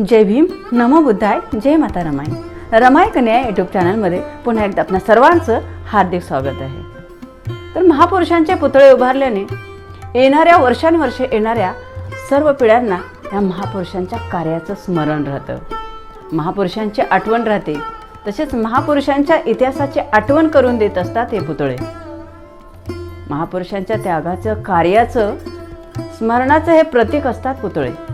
जय भीम नमो बुद्धाय जय माता रमाई रमाई कन्या यूट्यूब चॅनलमध्ये पुन्हा एकदा आपल्या सर्वांचं हार्दिक स्वागत आहे. तर महापुरुषांचे पुतळे उभारल्याने येणाऱ्या वर्षानुवर्षे येणाऱ्या सर्व पिढ्यांना या महापुरुषांच्या कार्याचं स्मरण राहतं. महापुरुषांची आठवण राहते. तसेच महापुरुषांच्या इतिहासाची आठवण करून देत असतात हे पुतळे. महापुरुषांच्या त्यागाचं कार्याचं स्मरणाचं हे प्रतीक असतात पुतळे.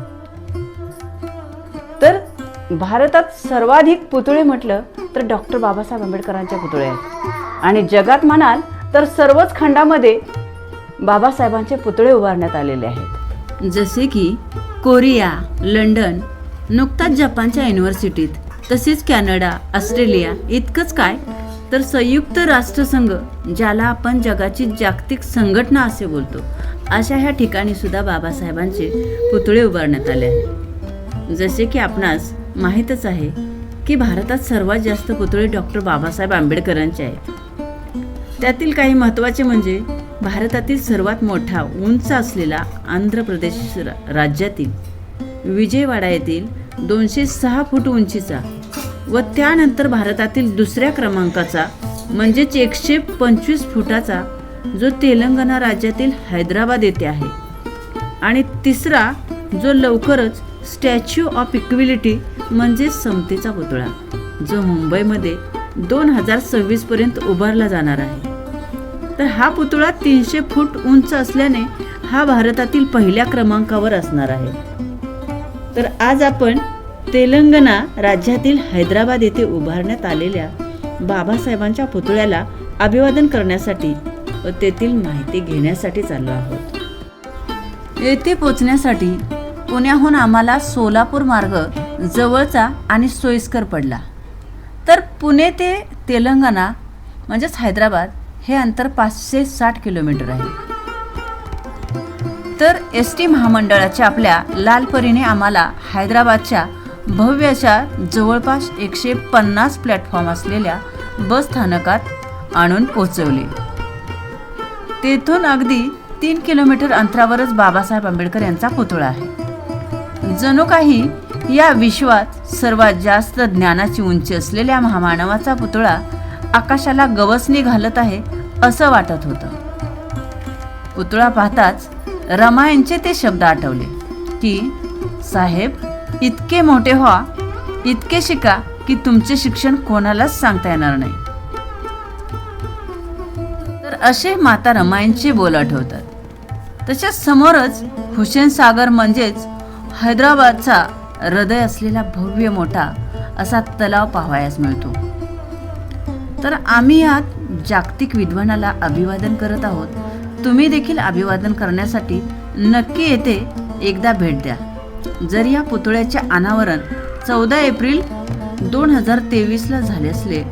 भारतात सर्वाधिक पुतळे म्हटलं तर डॉक्टर बाबासाहेब आंबेडकरांच्या पुतळे आहेत. आणि जगात म्हणाल तर सर्वच खंडामध्ये बाबासाहेबांचे पुतळे उभारण्यात आलेले आहेत. जसे की कोरिया लंडन नुकताच जपानच्या युनिव्हर्सिटीत तसेच कॅनडा ऑस्ट्रेलिया इतकंच काय? तर संयुक्त राष्ट्रसंघ ज्याला आपण जगाची जागतिक संघटना असे बोलतो अशा ह्या ठिकाणी सुद्धा बाबासाहेबांचे पुतळे उभारण्यात आले आहेत. जसे की आपणास माहीतच आहे की भारतात सर्वात जास्त पुतळे डॉक्टर बाबासाहेब आंबेडकरांचे आहेत. त्यातील काही महत्त्वाचे म्हणजे भारतातील सर्वात मोठा उंच असलेला आंध्र प्रदेश रा- राज्यातील विजयवाडा येथील दोनशे सहा फूट उंचीचा व त्यानंतर भारतातील दुसऱ्या क्रमांकाचा म्हणजेच एकशे पंचवीस फुटाचा जो तेलंगणा राज्यातील हैदराबाद येथे आहे. आणि तिसरा जो लवकरच स्टॅच्यू ऑफ इक्विलिटी म्हणजे समतेचा पुतळा जो मुंबईमध्ये दोन हजार सव्वीसपर्यंत उभारला जाणार आहे. तर हा पुतळा तीनशे फूट उंच असल्याने हा भारतातील पहिल्या क्रमांकावर असणार आहे. तर आज आपण तेलंगणा राज्यातील हैदराबाद येथे उभारण्यात आलेल्या बाबासाहेबांच्या पुतळ्याला अभिवादन करण्यासाठी व तेथील माहिती घेण्यासाठी चाललो आहोत. येथे पोचण्यासाठी पुण्याहून आम्हाला सोलापूर मार्ग जवळचा आणि सोयीस्कर पडला. तर पुणे ते तेलंगणा म्हणजेच हैदराबाद हे अंतर पाचशे साठ किलोमीटर आहे. तर एस टी महामंडळाच्या आपल्या लालपरीने आम्हाला हैदराबादच्या भव्यच्या जवळपास एकशे पन्नास प्लॅटफॉर्म असलेल्या बस स्थानकात आणून पोचवले तेथून अगदी तीन किलोमीटर अंतरावरच बाबासाहेब आंबेडकर यांचा पुतळा आहे. जणू काही या विश्वात सर्वात जास्त ज्ञानाची उंची असलेल्या महामानवाचा पुतळा आकाशाला गवसणी घालत आहे असं वाटत होतं. पुतळा पाहताच रमायणचे ते शब्द आठवले की साहेब इतके मोठे व्हा इतके शिका की तुमचे शिक्षण कोणालाच सांगता येणार नाही. तर असे माता रमायणचे बोल आठवतात तसेच समोरच हुसेन सागर म्हणजेच हैदराबादचा हृदय असलेला भव्य मोठा असा तलाव पाहावयास मिळतो. तर आम्ही यात जागतिक विद्वानाला अभिवादन करत आहोत. तुम्ही देखील अभिवादन करण्यासाठी नक्की येथे एकदा भेट द्या. जर या पुतळ्याचे अनावरण चौदा एप्रिल दोन हजार तेवीसला झाले असले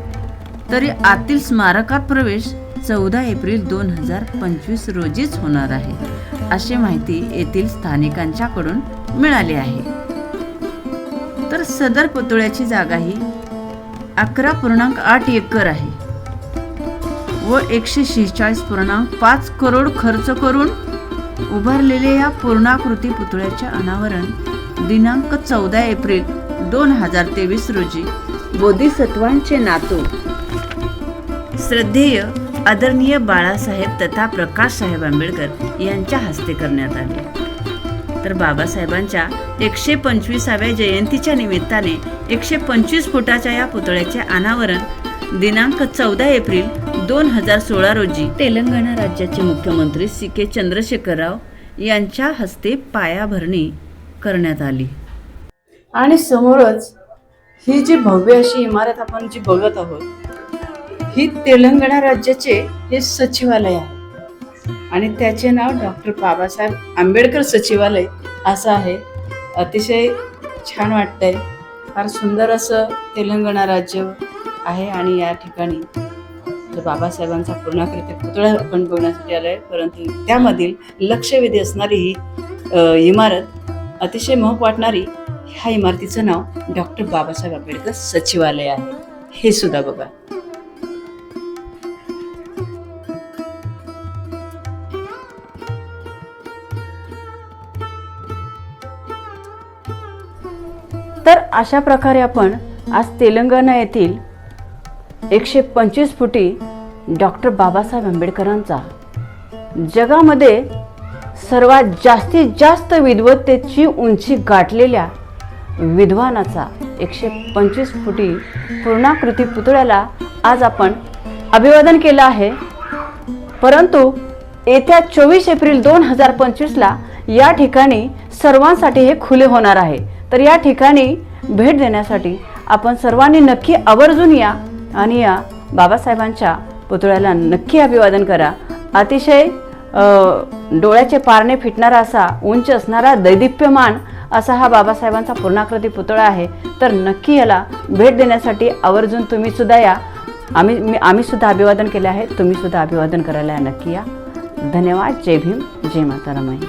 तरी आतील स्मारकात प्रवेश चौदा एप्रिल दोन हजार पंचवीस रोजीच होणार आहे अशी माहिती येथील स्थानिकांच्याकडून मिळाले आहे. तर सदर पुतळ्याची जागा ही अकरा पूर्णांक आठ एकर आहे व एकशे शेहेचाळीस पूर्णांक पाच करोड खर्च करून उभारलेल्या या पूर्णाकृती पुतळ्याचे अनावरण दिनांक चौदा एप्रिल दोन हजार तेवीस रोजी बोधिसत्वांचे नातू. श्रद्धेय आदरणीय बाळासाहेब तथा प्रकाश साहेब आंबेडकर यांच्या हस्ते करण्यात आले. तर बाबासाहेबांच्या एकशे पंचवीसाव्या जयंतीच्या निमित्ताने एकशे पंचवीस फुटाच्या या पुतळ्याचे अनावरण दिनांक चौदा एप्रिल दोन हजार सोळा रोजी तेलंगणा राज्याचे मुख्यमंत्री सी के चंद्रशेखर राव यांच्या हस्ते पायाभरणी करण्यात आली. आणि समोरच ही जी भव्य अशी इमारत आपण जी बघत आहोत ही तेलंगणा राज्याचे हे सचिवालय आहे. आणि त्याचे नाव डॉक्टर बाबासाहेब आंबेडकर सचिवालय असं आहे. अतिशय छान वाटतंय. फार सुंदर असं तेलंगणा राज्य आहे आणि या ठिकाणी बाबासाहेबांचा पूर्णाकृती पुतळा आपण बघण्यासाठी आलंय. परंतु त्यामधील लक्षवेधी असणारी ही इमारत अतिशय मोप वाटणारी ह्या इमारतीचं नाव डॉक्टर बाबासाहेब आंबेडकर सचिवालय आहे. हे सुद्धा बघा. तर अशा प्रकारे आपण आज तेलंगणा येथील एकशे पंचवीस फुटी डॉक्टर बाबासाहेब आंबेडकरांचा जगामध्ये सर्वात जास्तीत जास्त विद्वत्तेची उंची गाठलेल्या विद्वानाचा एकशे पंचवीस फुटी पूर्णाकृती पुतळ्याला आज आपण अभिवादन केलं आहे. परंतु येत्या चोवीस एप्रिल दोन हजार पंचवीसला या ठिकाणी सर्वांसाठी हे खुले होणार आहे. तर या ठिकाणी भेट देण्यासाठी आपण सर्वांनी नक्की आवर्जून या आणि या बाबासाहेबांच्या पुतळ्याला नक्की अभिवादन करा. अतिशय डोळ्याचे पारणे फिटणारा असा उंच असणारा दैदिप्यमान असा हा बाबासाहेबांचा पूर्णाकृती पुतळा आहे. तर नक्की याला भेट देण्यासाठी आवर्जून तुम्ही सुद्धा या. आम्ही मी आम्हीसुद्धा अभिवादन केले आहे. तुम्हीसुद्धा अभिवादन करायला नक्की या. धन्यवाद. जय भीम. जय माता रमाई.